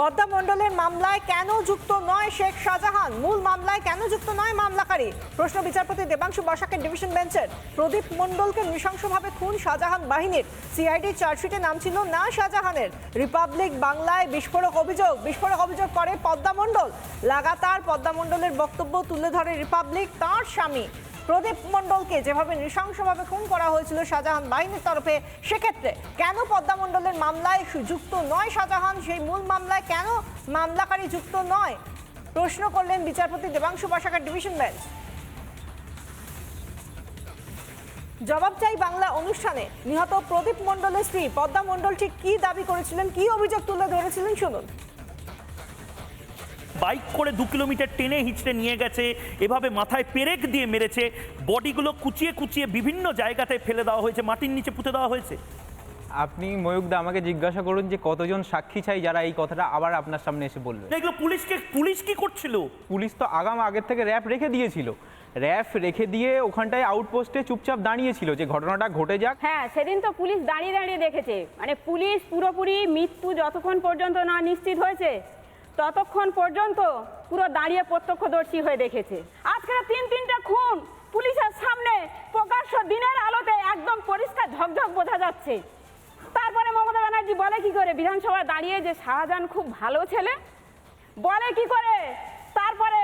পদ্মা মণ্ডলের মামলায় কেন যুক্ত নয় শেখ শাহজাহান? মূল মামলায় কেন যুক্ত নয় মামলাকারী? প্রশ্ন বিচারপতি দেবাংশু বসাকের ডিভিশন বেঞ্চের। প্রদীপ মণ্ডলকে নৃশংসভাবে খুন শাহজাহান বাহিনীর। সিআইডি চার্জশিটে নাম ছিল না শাহজাহানের। রিপাবলিক বাংলায় বিস্ফোরক অভিযোগ। বিস্ফোরক অভিযোগ করে পদ্মা মণ্ডল। লাগাতার পদ্মা মণ্ডলের বক্তব্য তুলে ধরে রিপাবলিক, তাঁর স্বামী। প্রদীপ মণ্ডলকে যেভাবে নৃশংসভাবে খুন করা হয়েছিল শাহজাহান বাহিনীর তরফে, সেক্ষেত্রে কেন পদ্মা মণ্ডলের মামলায় যুক্ত নয় শাহজাহান? সেই মূল মামলায় কেন মামলাকারী যুক্ত নয়? প্রশ্ন করলেন বিচারপতি দেবাংশু বসাকার ডিভিশন বেঞ্চ। জবাব চাই বাংলা অনুষ্ঠানে। নিহত প্রদীপ মণ্ডলের স্ত্রী পদ্মা মণ্ডল ঠিক কি দাবি করেছিলেন, কি অভিযোগ তুলে ধরেছিলেন, শুনুন। বাইক করে দু কিলোমিটার টেনে হিচড়ে নিয়ে গেছে। এভাবে মাথায় পেরেক দিয়ে মেরেছে। বডিগুলো কুচিয়ে কুচিয়ে বিভিন্ন জায়গাতে ফেলে দেওয়া হয়েছে মাটির নিচে পুঁতে দেওয়া হয়েছে। আপনি ময়ূকদা আমাকে জিজ্ঞাসা করুন যে কতজন সাক্ষী চাই যারা এই কথাটা আবার আপনার সামনে এসে বলবে। এগুলো পুলিশকে পুলিশ কি করছিল? পুলিশ তো আগাম আগের থেকে র্যাপ রেখে দিয়েছিল। র্যাপ রেখে দিয়ে ওখানটায় আউটপোস্টে চুপচাপ দাঁড়িয়েছিল যে ঘটনাটা ঘটে যাক। হ্যাঁ সেদিন তো পুলিশ দাঁড়িয়ে দাঁড়িয়ে দেখেছে। মানে পুলিশ পুরোপুরি মৃত্যু যতক্ষণ পর্যন্ত না নিশ্চিত হয়েছে ততক্ষণ পর্যন্ত পুরো দাঁড়িয়ে প্রত্যক্ষদর্শী হয়ে দেখেছে। আজকে তিন তিনটা খুন পুলিশের সামনে প্রকাশ্য দিনের আলোতে একদম পরিষ্কার ঝকঝক বোঝা যাচ্ছে। তারপরে মমতা ব্যানার্জি বলে কি করে? বিধানসভায় দাঁড়িয়ে যে শাহজাহান খুব ভালো ছেলে বলে কি করে? তারপরে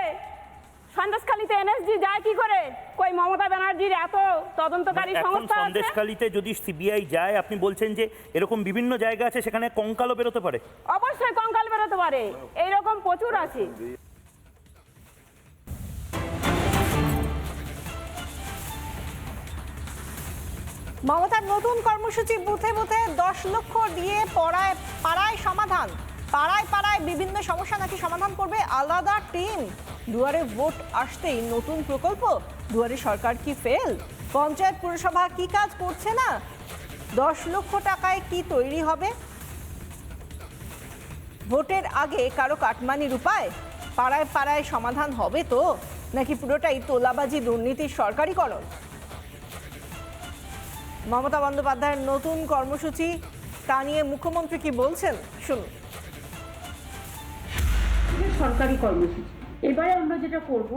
সন্দেশখালিতে এনএসজি যায় কি করে? কই মমতা ব্যানার্জির এত তদন্তকারী সংস্থা আছে? সন্দেশখালিতে যদি সিবিআই যায় আপনি বলছেন যে এরকম বিভিন্ন জায়গা আছে সেখানে কঙ্কালও বেরোতে পারে। অবশ্যই কঙ্কাল পারে এইরকম প্রচুর আছে। মমতার নতুন কর্মসূচি বুথে বুথে দশ লক্ষ দিয়ে পড়ায় পাড়ায় সমাধান। পাড়ায় পাড়ায় বিভিন্ন সমস্যা নাকি সমাধান করবে আলাদা টিম। দুয়ারে ভোট আসতেই নতুন প্রকল্প। দুয়ারে সরকার কি ফেল পঞ্চায়েত পুরসভা কি কাজ করছে না? দশ লক্ষ টাকায় কি তৈরি হবে? ভোটের আগে কারও কাটমানির উপায় পাড়ায় পাড়ায় সমাধান হবে তো? নাকি পুরোটাই তোলাবাজি দুর্নীতির সরকারিকরণ? মমতা বন্দ্যোপাধ্যায়ের নতুন কর্মসূচি, তা নিয়ে মুখ্যমন্ত্রী কি বলছেন? শুনুন। সরকারি কর্মসূচি। এবারে আমরা যেটা করব,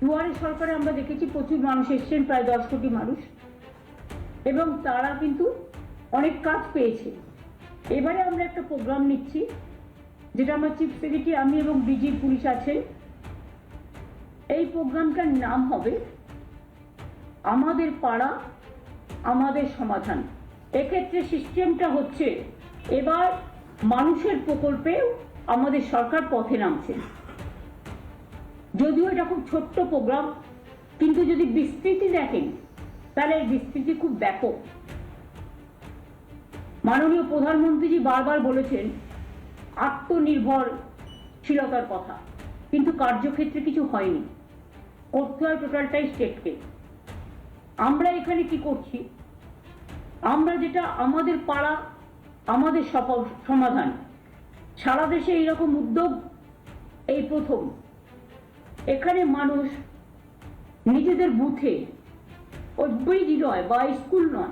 দুয়ারে সরকারে আমরা দেখেছি প্রচুর মানুষ এসছেন, প্রায় দশ কোটি মানুষ। এবং তারা কিন্তু অনেক কাজ পেয়েছে। এবারে আমরা একটা প্রোগ্রাম নিচ্ছি যেটা আমার চিফ সেক্রেটারি আমি এবং ডিজি পুলিশ আছেন এই প্রোগ্রামটার নাম হবে, আমাদের পাড়া, আমাদের সমাধান। এক্ষেত্রে সিস্টেমটা হচ্ছে, এবার মানুষের প্রকল্পে আমাদের সরকার পথে নামছে। যদিও এটা খুব ছোট্ট প্রোগ্রাম কিন্তু যদি বিস্তৃতি দেখেন, তাহলে এই বিস্তৃতি খুব ব্যাপক। মাননীয় প্রধানমন্ত্রীজি বারবার বলেছেন আত্মনির্ভরশীলতার কথা। কিন্তু কার্যক্ষেত্রে কিছু হয়নি। করতে হয় টোটালটাই স্টেটকে। আমরা এখানে কি করছি? আমরা যেটা আমাদের পাড়া, আমাদের সমাধান। সারা দেশে এইরকম উদ্যোগ এই প্রথম। এখানে মানুষ নিজেদের বুথে, ওই ব্রিজ নয় বা স্কুল নয়,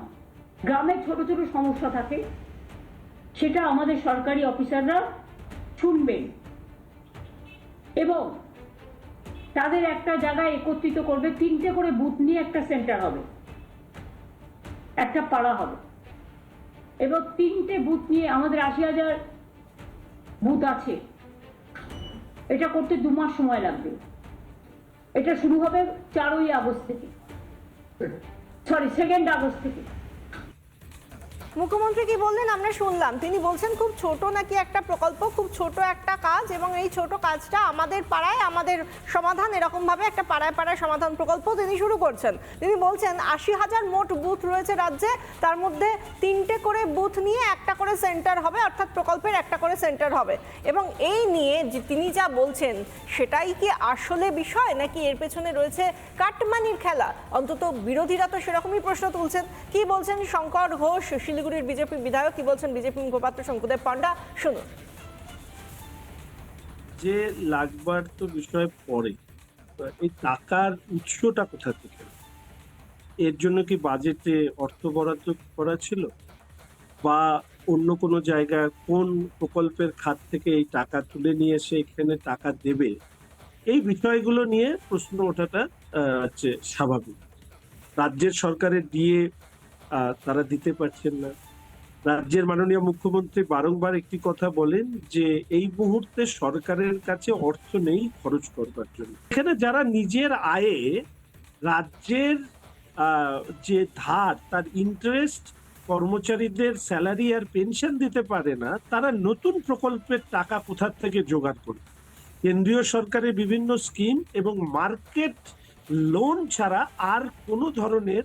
গ্রামে ছোট ছোট সমস্যা থাকে সেটা আমাদের সরকারি অফিসাররা শুনবেন। এবং তাদের একটা জায়গায় একত্রিত করবে, তিনটে করে বুথ নিয়ে একটা সেন্টার হবে। একটা পাড়া হবে। এবং তিনটে বুথ নিয়ে আমাদের আশি হাজার বুথ আছে। এটা করতে দু মাস সময় লাগবে। এটা শুরু হবে চারই আগস্ট থেকে। সরি সেকেন্ড আগস্ট থেকে। মুখ্যমন্ত্রী কি বললেন? আমরা শুনলাম। তিনি বলছেন, খুব ছোট নাকি একটা প্রকল্প, খুব ছোট একটা কাজ এবং এই ছোট কাজটা আমাদের পাড়ায়, আমাদের সমাধান এরকমভাবে একটা পাড়ায় পাড়ায় সমাধান প্রকল্প তিনি শুরু করছেন। তিনি বলছেন, আশি হাজার মোট বুথ রয়েছে রাজ্যে, তার মধ্যে তিনটে করে বুথ নিয়ে একটা করে সেন্টার হবে, অর্থাৎ প্রকল্পের একটা করে সেন্টার হবে। এবং এই নিয়ে তিনি যা বলছেন, সেটাই কি আসলে বিষয় নাকি এর পেছনে রয়েছে কাটমানির খেলা? অন্তত বিরোধীরা তো সেরকমই প্রশ্ন তুলছেন। কি বলছেন শঙ্কর ঘোষ শিলিগুড়ির বিজেপি বিধায়ক, কি বলছেন বিজেপি মুখপাত্র শঙ্কুদেব পান্ডা? শুনুন। যে লাগবার তো বিষয় পরে এই টাকার উৎসটা কোথা থেকে? এর জন্য কি বাজেটে অর্থ বরাদ্দ করা ছিল? বা অন্য কোনো জায়গায় কোন প্রকল্পের খাত থেকে এই টাকা তুলে নিয়ে এসে এখানে টাকা দেবে? এই বিষয়গুলো নিয়ে প্রশ্ন ওঠাটা হচ্ছে স্বাভাবিক। রাজ্যের সরকারের দিয়ে তারা দিতে পারছেন না। রাজ্যের মাননীয় মুখ্যমন্ত্রী বারংবার একটি কথা বলেন যে, এই মুহূর্তে সরকারের কাছে অর্থ নেই খরচ করবার জন্য। এখানে যারা নিজের আয়ে রাজ্যের যে ধার, তার ইন্টারেস্ট কর্মচারীদের স্যালারি আর পেনশন দিতে পারে না, তারা নতুন প্রকল্পের টাকা কোথার থেকে জোগাড় করবে? কেন্দ্রীয় সরকারের বিভিন্ন স্কিম এবং মার্কেট লোন ছাড়া আর কোনো ধরনের